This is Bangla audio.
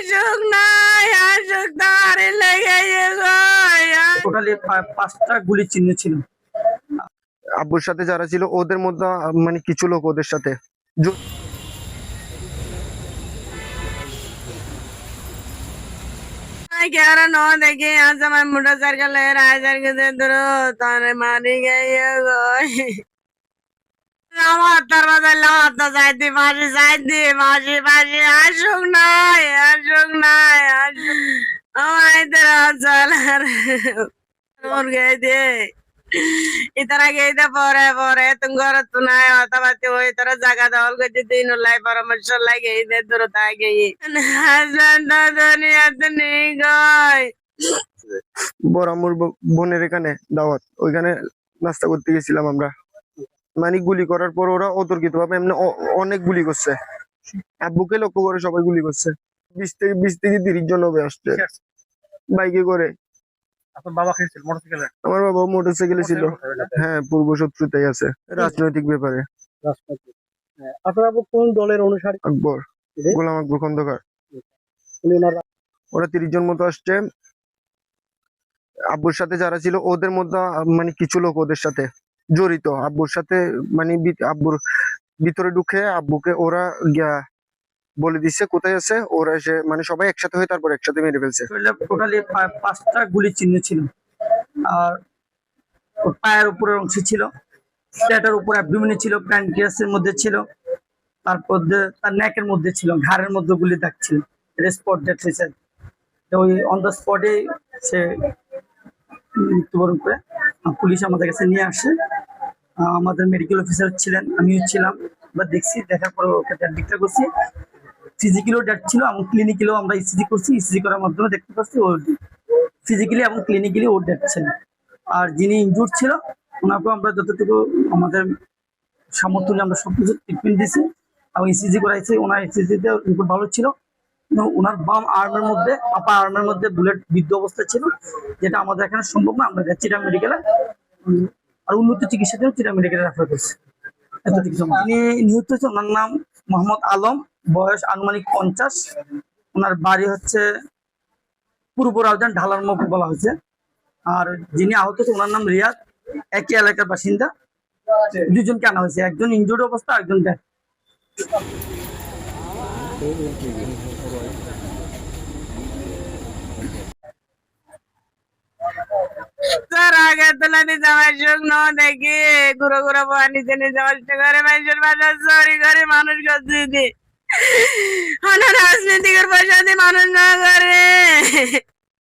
আসুক নাই আসুক তার লেগে গো টোটালি পাঁচটা গুলি চিহ্ন ছিল আব্বুর সাথে যারা ছিল ওদের মধ্যে আহ, মানে কিছু লোক ওদের সাথে জ- क्यारा नो देखी यहाँ से मैं मोटरसाइकिल ले रहा है के दे दरो तारे मारी गई गो আমার তার যাইতে মাসি যাইতে মাসি মাসি আসুক নাই আসুক নাই আসুক। আমার ইতর চল মোর গেই দে। গেই দে, পরে পরে। তুমি ঘর নাই ওই তোরা জায়গা দখল করতে দিন লাই পরামর্শ লাগে দে দূর তাই গেই। দুনিয়াতে নেই বড় বোনের এখানে দাওয়াত, ওইখানে নাস্তা করতে গেছিলাম আমরা। মানে গুলি করার পর ওরা অতর্কিত ভাবে এমনি অনেক গুলি করছে। আব্বুকে লক্ষ্য করে সবাই গুলি করছে। বিশ থেকে বিশ থেকে তিরিশ জন হবে আসছে। বাইকে করে। বাবা মোটরসাইকেলে? আমার বাবা মোটর সাইকেলে ছিল হ্যাঁ পূর্ব শত্রুতাই আছে রাজনৈতিক ব্যাপারে। কোন দলের অনুসারী? আকবর। গোলাম আকবর খন্দকার। ওরা তিরিশ জন মতো আসছে। আব্বুর সাথে যারা ছিল ওদের মধ্যে মানে কিছু লোক ওদের সাথে। জড়িত। আব্বুর সাথে মানে আব্বুর ভিতরে ঢুকে আব্বুকে ওরা গিয়া বলে দিচ্ছে কোথায় আছে? ওরা এসে মানে সবাই একসাথে হয়ে তারপর একসাথে মেরে ফেলছে। টোটালি পাঁচটা গুলি চিহ্ন ছিল। আর পায়ের উপরের অংশ ছিল প্যাটার উপর অ্যাবডোমিনে ছিল প্যানক্রিয়াসের মধ্যে ছিল, তারপর তার নেকের মধ্যে ছিল, ঘাড়ের মধ্যে গুলি দাগ ছিল স্পট ডেট হয়েছে ওই অন দ্য স্পটে সে মৃত্যুবরণ করে পুলিশ আমাদের কাছে নিয়ে আসে। আমাদের মেডিকেল অফিসার ছিলেন, আমিও ছিলাম। বা দেখছি, দেখার পর ওকে ডিক্লেয়ার করছি ফিজিক্যালও ডেট ছিল এবং ক্লিনিক্যালও আমরা ইসিজি করছি। ইসিজি করার মাধ্যমে দেখতে পাচ্ছি ওর ফিজিক্যালি এবং ক্লিনিক্যালি ওর ডেট ছিল। আর যিনি ইনজুর ছিল, ওনাকেও আমরা যতটুকু আমাদের সামর্থ্য আমরা সব কিছু ট্রিটমেন্ট দিয়েছি এবং ইসিজি করাইছি। ওনার ইসিজিতে রিপোর্ট ভালো ছিল। ওনার বাম আর্মের মধ্যে আপার আর্মের মধ্যে বুলেট বিদ্ধ অবস্থা ছিল, যেটা আমাদের এখানে সম্ভব না। আমরা চিটা মেডিকেলে আর উন্নত চিকিৎসার জন্য চিটা মেডিকেলে রেফার করছি। তিনি নিহত হয়েছে ওনার নাম মোহাম্মদ আলম, বয়স আনুমানিক পঞ্চাশ। ওনার বাড়ি হচ্ছে পূর্ব রাউজান ঢালার মুখ বলা হয়েছে। আর যিনি আহত হয়েছে ওনার নাম রিয়াদ। একই এলাকার বাসিন্দা। দুজনকে আনা হয়েছে। একজন ইনজুর্ড অবস্থা একজন। আগে তোলা নিতে আমার শুকনো দেখি ঘুরো ঘুরো বোয়া নিচে নিচে কষ্ট করে মানুষের বাজার চুরি করে মানুষ করছি দি রাজনীতিকের পয়সা দিয়ে মানুষ না করে।